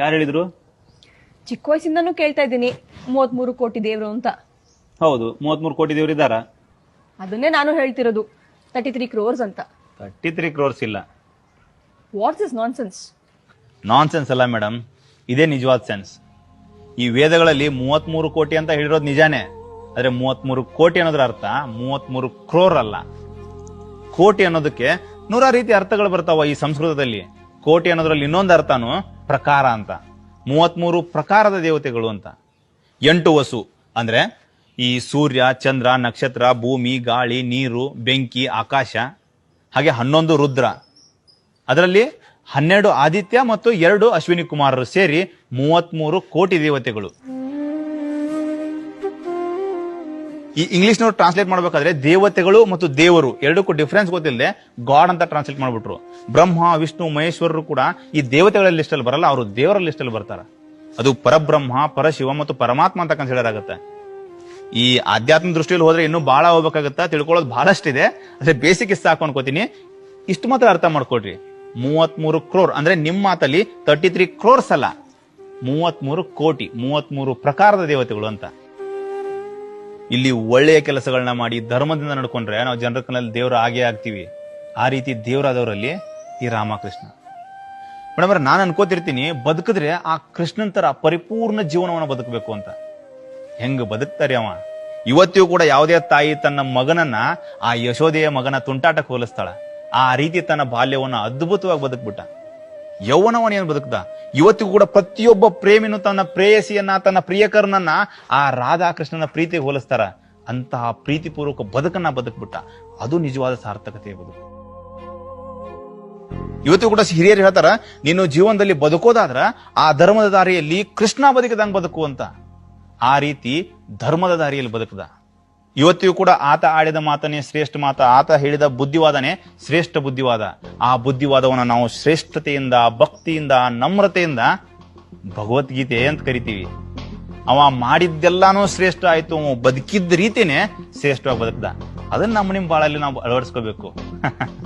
ಯಾರು ಹೇಳಿದ್ರು? ಚಿಕ್ಕ ವಯಸ್ಸಿಂದನೂ ಕೇಳ್ತಾ ಇದ್ದೀನಿ. ಮೂವತ್ಮೂರು ಕೋಟಿ ದೇವರು ಅಂತ. ಹೌದು ಮೂವತ್ಮೂರು ಕೋಟಿ ದೇವರು ಇದ್ದಾರಾ? ಅದನ್ನೇ ನಾನು ಹೇಳ್ತಿರೋದು. ತರ್ಟಿ ತ್ರೀ ಕ್ರೋರ್ಸ್ ಅಂತ. ತರ್ಟಿ ತ್ರೀ ಕ್ರೋರ್ಸ್ ಇಲ್ಲ. What's is nonsense nonsense ಅಲ್ಲ ಮೇಡಮ್ ಇದೇ ನಿಜವಾದ ಸೆನ್ಸ್ ಈ ವೇದಗಳಲ್ಲಿ ಮೂವತ್ಮೂರು ಕೋಟಿ ಅಂತ ಹೇಳಿರೋದು ನಿಜಾನೇ. ಆದರೆ ಮೂವತ್ಮೂರು ಕೋಟಿ ಅನ್ನೋದ್ರ ಅರ್ಥ ಮೂವತ್ಮೂರು ಕ್ರೋರ್ ಅಲ್ಲ. ಕೋಟಿ ಅನ್ನೋದಕ್ಕೆ ನೂರಾರು ರೀತಿ ಅರ್ಥಗಳು ಬರ್ತಾವ ಈ ಸಂಸ್ಕೃತದಲ್ಲಿ. ಕೋಟಿ ಅನ್ನೋದ್ರಲ್ಲಿ ಇನ್ನೊಂದು ಅರ್ಥನು ಪ್ರಕಾರ ಅಂತ. ಮೂವತ್ತ್ಮೂರು ಪ್ರಕಾರದ ದೇವತೆಗಳು ಅಂತ. ಎಂಟು ವಸು, ಅಂದರೆ ಈ ಸೂರ್ಯ, ಚಂದ್ರ, ನಕ್ಷತ್ರ, ಭೂಮಿ, ಗಾಳಿ, ನೀರು, ಬೆಂಕಿ, ಆಕಾಶ, ಹಾಗೆ ಹನ್ನೊಂದು ರುದ್ರ. ಅದರಲ್ಲಿ ಹನ್ನೆರಡು ಆದಿತ್ಯ ಮತ್ತು ಎರಡು ಅಶ್ವಿನಿ ಕುಮಾರರು ಸೇರಿ ಮೂವತ್ತ್ಮೂರು ಕೋಟಿ ದೇವತೆಗಳು. ಈ ಇಂಗ್ಲಿಷ್ ಇಂಗ್ಲಿಷ್ನವ್ರು ಟ್ರಾನ್ಸ್ಲೇಟ್ ಮಾಡಬೇಕಾದ್ರೆ ದೇವತೆಗಳು ಮತ್ತು ದೇವರು ಎರಡಕ್ಕೂ ಡಿಫ್ರೆನ್ಸ್ ಗೊತ್ತಿಲ್ಲದೆ ಗಾಡ್ ಅಂತ ಟ್ರಾನ್ಸ್ಲೇಟ್ ಮಾಡ್ಬಿಟ್ರು. ಬ್ರಹ್ಮ, ವಿಷ್ಣು, ಮಹೇಶ್ವರರು ಕೂಡ ಈ ದೇವತೆಗಳ ಲಿಸ್ಟ್ ಅಲ್ಲಿ ಬರಲ್ಲ, ಅವರು ದೇವರ ಲಿಸ್ಟ್ ಅಲ್ಲಿ ಬರ್ತಾರ. ಅದು ಪರಬ್ರಹ್ಮ, ಪರಶಿವ ಮತ್ತು ಪರಮಾತ್ಮ ಅಂತ ಕನ್ಸಿಡರ್ ಆಗುತ್ತೆ. ಈ ಆಧ್ಯಾತ್ಮ ದೃಷ್ಟಿಯಲ್ಲಿ ಹೋದ್ರೆ ಇನ್ನೂ ಬಹಳ ಹೋಗ್ಬೇಕಾಗತ್ತಾ? ತಿಳ್ಕೊಳ್ಳೋದು ಬಹಳಷ್ಟಿದೆ ಅಂದ್ರೆ ಬೇಸಿಕ್ ಇಷ್ಟ ಸಾಕು ಇಷ್ಟು ಮಾತ್ರ ಅರ್ಥ ಮಾಡ್ಕೊಡ್ರಿ ಮೂವತ್ಮೂರು ಕ್ರೋರ್ ಅಂದ್ರೆ ನಿಮ್ಮ ಮಾತಲ್ಲಿ ತರ್ಟಿ ತ್ರೀ ಕ್ರೋರ್ಸ್ ಅಲ್ಲ. ಮೂವತ್ಮೂರು ಕೋಟಿ, ಮೂವತ್ಮೂರು ಪ್ರಕಾರದ ದೇವತೆಗಳು ಅಂತ. ಇಲ್ಲಿ ಒಳ್ಳೆಯ ಕೆಲಸಗಳನ್ನ ಮಾಡಿ ಧರ್ಮದಿಂದ ನಡ್ಕೊಂಡ್ರೆ ನಾವು ಜನರ ಕಣ್ಣಲ್ಲಿ ದೇವರು ಆಗೇ ಆಗ್ತೀವಿ. ಆ ರೀತಿ ದೇವರಾದವರಲ್ಲಿ ಈ ರಾಮಕೃಷ್ಣ. ಮೇಡಮ್ ನಾನು ಅನ್ಕೋತಿರ್ತೀನಿ, ಬದುಕಿದ್ರೆ ಆ ಕೃಷ್ಣನ್ ತರ ಪರಿಪೂರ್ಣ ಜೀವನವನ್ನು ಬದುಕಬೇಕು ಅಂತ. ಹೆಂಗ್ ಬದುಕ್ತಾರೆ ಅವ? ಇವತ್ತಿಗೂ ಕೂಡ ಯಾವುದೇ ತಾಯಿ ತನ್ನ ಮಗನನ್ನ ಆ ಯಶೋದೆಯ ಮಗನ ತುಂಟಾಟಕ್ಕೆ ಹೋಲಿಸ್ತಾಳ. ಆ ರೀತಿ ತನ್ನ ಬಾಲ್ಯವನ್ನ ಅದ್ಭುತವಾಗಿ ಬದುಕ್ಬಿಟ್ಟ. ಯೌವನವನ್ನ ಬದುಕ್ದ. ಇವತ್ತಿಗೂ ಕೂಡ ಪ್ರತಿಯೊಬ್ಬ ಪ್ರೇಮಿನೂ ತನ್ನ ಪ್ರೇಯಸಿಯನ್ನ, ತನ್ನ ಪ್ರಿಯಕರನನ್ನ ಆ ರಾಧಾಕೃಷ್ಣನ ಪ್ರೀತಿಗೆ ಹೋಲಿಸ್ತಾರ. ಅಂತಹ ಪ್ರೀತಿಪೂರ್ವಕ ಬದುಕನ್ನ ಬದುಕ್ಬಿಟ್ಟ. ಅದು ನಿಜವಾದ ಸಾರ್ಥಕತೆ ಬದುಕು. ಇವತ್ತು ಕೂಡ ಹಿರಿಯರು ಹೇಳ್ತಾರ, ನೀನು ಜೀವನದಲ್ಲಿ ಬದುಕೋದಾದ್ರ ಆ ಧರ್ಮದ ದಾರಿಯಲ್ಲಿ ಕೃಷ್ಣ ಬದುಕಿದಂಗೆ ಬದುಕು ಅಂತ. ಆ ರೀತಿ ಧರ್ಮದ ದಾರಿಯಲ್ಲಿ ಬದುಕದ. ಇವತ್ತಿಗೂ ಕೂಡ ಆತ ಆಡಿದ ಮಾತನೇ ಶ್ರೇಷ್ಠ ಮಾತ, ಆತ ಹೇಳಿದ ಬುದ್ಧಿವಾದನೇ ಶ್ರೇಷ್ಠ ಬುದ್ಧಿವಾದ. ಆ ಬುದ್ಧಿವಾದವನ್ನ ನಾವು ಶ್ರೇಷ್ಠತೆಯಿಂದ, ಭಕ್ತಿಯಿಂದ, ನಮ್ರತೆಯಿಂದ ಭಗವದ್ಗೀತೆ ಅಂತ ಕರಿತೀವಿ. ಅವ ಮಾಡಿದ್ದೆಲ್ಲಾನು ಶ್ರೇಷ್ಠ ಆಯ್ತು ಬದುಕಿದ್ದ ರೀತಿನೇ ಶ್ರೇಷ್ಠವಾಗಿ ಬದುಕ್ದ. ಅದನ್ನ ನಮ್ಮ ನಿಮ್ಮ ಬಾಳಲ್ಲಿ ನಾವು ಅಳವಡಿಸ್ಕೋಬೇಕು.